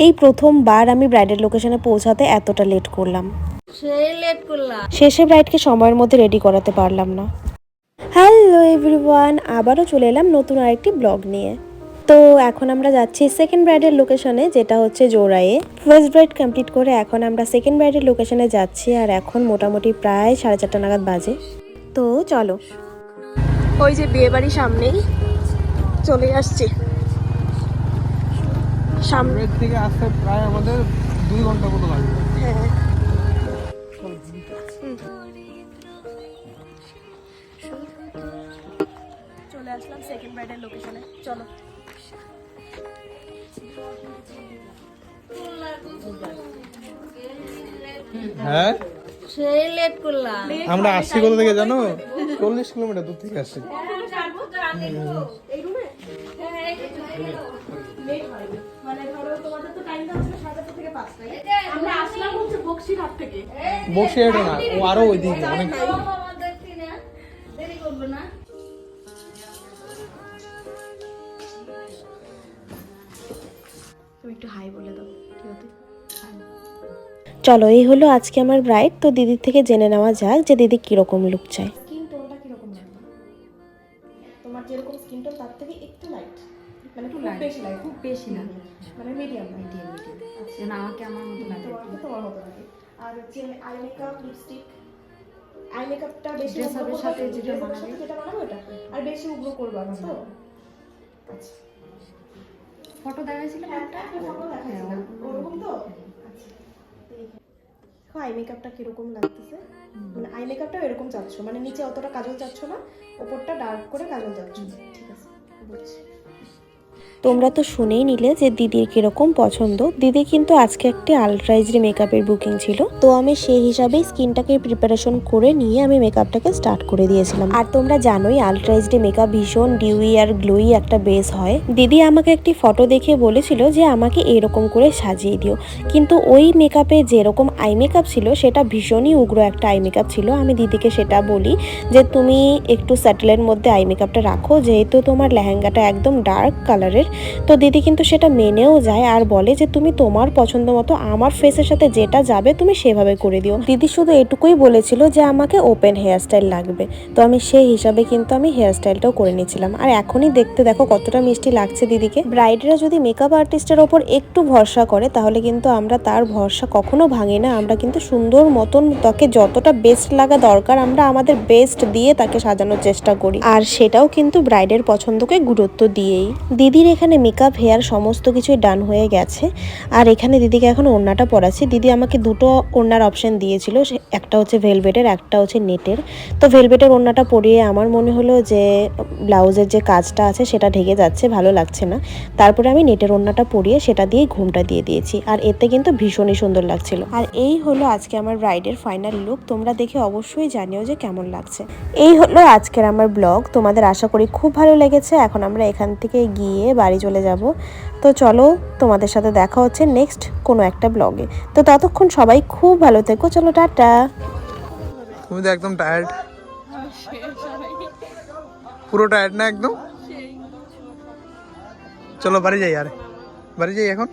এই প্রথমবার আমি ব্রাইডের লোকেশনে পৌঁছাতে এতটা লেট করলাম। সেই লেট করলাম। শেষে ব্রাইডকে সময়ের মধ্যে রেডি করাতে পারলাম না। হ্যালো এভরিওয়ান আবারও চলে এলাম নতুন আরেকটি ব্লগ নিয়ে। তো এখন আমরা যাচ্ছি সেকেন্ড ব্রাইডের লোকেশনে যেটা হচ্ছে জোড়ায়ে ফার্স্ট ব্রাইড কমপ্লিট করে এখন আমরা সেকেন্ড ব্রাইডের লোকেশনে যাচ্ছি আর এখন মোটামুটি প্রায় সাড়ে চারটা নাগাদ বাজে। তো চলো। ওই যে বিয়ে বাড়ির সামনেই চলে আসছি। সামনে সামনের থেকে আসতে প্রায় আমাদের দুই ঘণ্টা মতো লাগবে। হ্যাঁ। চলে আসলাম সেকেন্ড ব্রাইডের লোকেশনে চলো। হ্যাঁ? সেই লেট করলাম। আমরা আসছি কোথা থেকে জানো? চল্লিশ কিলোমিটার দূর থেকে আসছি। বসে এটা না। ও আরও ওইদিকে অনেক দেরি করবে না। তুমি একটু হাই বলে দাও ঠিক আছে চলো এই হলো আজকে আমার ব্রাইড তো দিদির থেকে জেনে নেওয়া যাক যে দিদি কীরকম লুক চায়। স্কিন টোনটা কীরকম তোমার যেরকম স্কিন টোন তার থেকে একটু লাইট মানে খুব বেশি লাইট খুব বেশি না মানে মিডিয়াম মিডিয়াম মিডিয়াম যেন আমাকে আমার মতো লাগে। তোমার তোমার মতো লাগে। আর হচ্ছে আই মেকআপ লিপস্টিক আই মেকআপটা বেশি এর সাথে যেটা ওটা। আর বেশি উগ্র করবা না তো। আচ্ছা। ফটো দেখাইছিল হ্যাঁ ফটো দেখাচ্ছিলাম ওরকম। তো? আচ্ছা দেখো। আই মেকআপটা কীরকম লাগতেছে? মানে আই মেকআপটা এরকম চাচ্ছ। মানে নিচে অতটা কাজল চাচ্ছ না ওপরটা ডার্ক করে কাজল চাচ্ছ। ঠিক আছে বুঝছি। তোমরা তো শুনেই নিলে যে দিদির কীরকম পছন্দ। দিদি কিন্তু আজকে একটি আলট্রাইজরি মেকআপের বুকিং ছিল। তো আমি সেই হিসাবেই স্কিনটাকে প্রিপারেশন করে নিয়ে আমি মেকআপটাকে স্টার্ট করে দিয়েছিলাম। আর তোমরা জানোই আলট্রাইজরি মেকআপ ভীষণ ডিউই আর গ্লোই একটা বেস হয়। দিদি আমাকে একটি ফটো দেখে বলেছিল যে আমাকে এরকম করে সাজিয়ে দিও। কিন্তু ওই মেকআপে যেরকম আই মেকআপ ছিল, সেটা ভীষণই উগ্র একটা আই মেকআপ ছিল। আমি দিদিকে সেটা বলি যে, তুমি একটু স্যাটেলের মধ্যে আই মেকআপটা রাখো। যেহেতু তোমার লেহেঙ্গাটা একদম ডার্ক কালারের তো দিদি কিন্তু সেটা মেনেও যায় আর বলে যে তুমি তোমার পছন্দ মতো আমার ফেসের সাথে যেটা যাবে তুমি সেভাবে করে দিও। দিদি শুধু এটুকুই বলেছিল যে আমাকে ওপেন হেয়ারস্টাইল লাগবে। তো আমি সেই হিসাবে কিন্তু আমি হেয়ারস্টাইলটাও করে নিয়েছিলাম। আর এখনই দেখতে দেখো কতটা মিষ্টি লাগছে দিদিকে। ব্রাইডরা যদি মেকআপ আর্টিস্টের ওপর একটু ভরসা করে, তাহলে কিন্তু আমরা তার ভরসা কখনো ভাঙি না। আমরা কিন্তু সুন্দর মতন তাকে যতটা বেস্ট লাগা দরকার, আমরা আমাদের বেস্ট দিয়ে তাকে সাজানোর চেষ্টা করি। আর সেটাও কিন্তু ব্রাইডের পছন্দকে গুরুত্ব দিয়েই। দিদির এখানে মেকআপ হেয়ার সমস্ত কিছুই ডান হয়ে গেছে। আর এখানে দিদিকে এখন ওড়নাটা পরাচ্ছি। দিদি আমাকে দুটো ওড়নার অপশান দিয়েছিল। একটা হচ্ছে ভেলভেটের একটা হচ্ছে নেটের তো ভেলভেটের ওড়নাটা পরিয়ে আমার মনে হলো যে, ব্লাউজের যে কাজটা আছে সেটা ঢেকে যাচ্ছে, ভালো লাগছে না। তারপরে আমি নেটের ওড়নাটা পরিয়ে সেটা দিয়ে ঘুমটা দিয়ে দিয়েছি। আর এতে কিন্তু ভীষণই সুন্দর লাগছিল। আর এই হলো আজকে আমার ব্রাইডের ফাইনাল লুক তোমরা দেখে অবশ্যই জানিও যে কেমন লাগছে। এই হলো আজকের আমার ব্লগ তোমাদের আশা করি খুব ভালো লেগেছে। এখন আমরা এখান থেকে গিয়ে বাড়ি চলে যাব। তো চলো তোমাদের সাথে দেখা হচ্ছে নেক্সট কোনো একটা ব্লগে তো ততক্ষণ সবাই খুব ভালো থেকো চলো টাটা। তুমি তো একদম টায়ার্ড পুরো টায়ার্ড না একদম? চলো বাড়ি যাই আরে। বাড়ি যাই এখন?